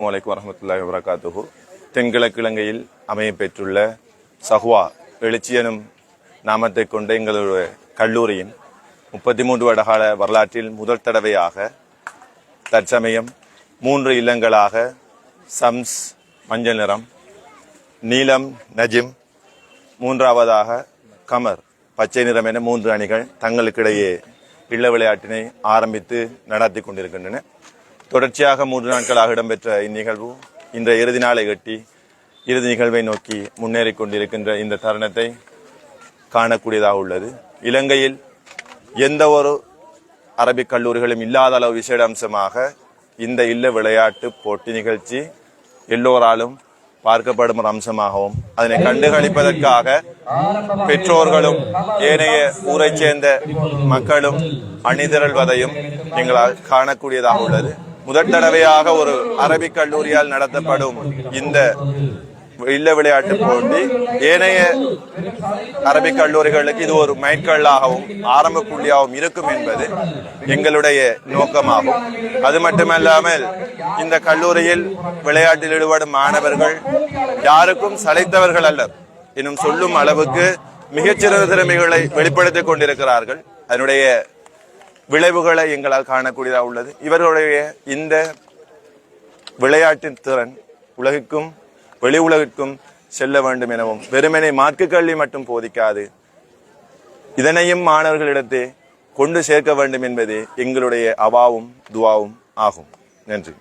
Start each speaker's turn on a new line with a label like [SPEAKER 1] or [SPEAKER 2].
[SPEAKER 1] வலைக்கம் வரமத்துல்லாஹி வரகாத்துஹு தென்கிழக்கு இலங்கையில் அமைய பெற்றுள்ள சஹ்வா எழுச்சியனும் நாமத்தை கொண்ட எங்களுடைய கல்லூரியின் முப்பத்தி மூன்று வருடகால வரலாற்றில் முதல் தடவையாக தற்சமயம் மூன்று இல்லங்களாக சம்ஸ் மஞ்சள் நிறம் நீலம் நஜிம் மூன்றாவதாக கமர் பச்சை நிறம் என மூன்று அணிகள் தங்களுக்கிடையே இல்ல விளையாட்டினை ஆரம்பித்து நடத்தி கொண்டிருக்கின்றன. தொடர்ச்சியாக மூன்று நாட்களாக இடம்பெற்ற இந்நிகழ்வு இந்த இறுதி நாளை கட்டி இறுதி நிகழ்வை நோக்கி முன்னேறிக் கொண்டிருக்கின்ற இந்த தருணத்தை காணக்கூடியதாக உள்ளது. இலங்கையில் எந்த ஒரு அரபிக் கல்லூரிகளும் இல்லாத அளவு விசேட அம்சமாக இந்த இல்ல விளையாட்டு போட்டி நிகழ்ச்சி எல்லோராலும் பார்க்கப்படும் ஒரு அம்சமாகவும் அதனை கண்டுகளிப்பதற்காக பெற்றோர்களும் ஏனைய ஊரைச் சேர்ந்த மக்களும் அணிதிரள்வதையும் எங்களால் காணக்கூடியதாக உள்ளது. முதல் தடவையாக ஒரு அரபிக் கல்லூரியால் நடத்தப்படும் இந்த இல்ல விளையாட்டு போட்டி ஏனைய அரபிக் கல்லூரிகளுக்கு இது ஒரு மைட்கல்லாகவும் ஆரம்ப புள்ளியாகவும் இருக்கும் என்பது எங்களுடைய நோக்கமாகும். அது மட்டுமல்லாமல் இந்த கல்லூரியில் விளையாட்டில் ஈடுபடும் மாணவர்கள் யாருக்கும் சளைத்தவர்கள் அல்ல இன்னும் சொல்லும் அளவுக்கு மிகச்சிறந்த திறமைகளை வெளிப்படுத்திக் கொண்டிருக்கிறார்கள். அதனுடைய விளைவுகளை எங்களால் காணக்கூடியதாக உள்ளது. இவர்களுடைய இந்த விளையாட்டின் திறன் உலகிற்கும் வெளி உலகிற்கும் செல்ல வேண்டும் எனவும் வெறுமனை மார்க்கு கல்வி மட்டும் போதிக்காது இதனையும் மாணவர்களிடத்தே கொண்டு சேர்க்க வேண்டும் என்பதே எங்களுடைய அவாவும் துவாவும் ஆகும். நன்றி.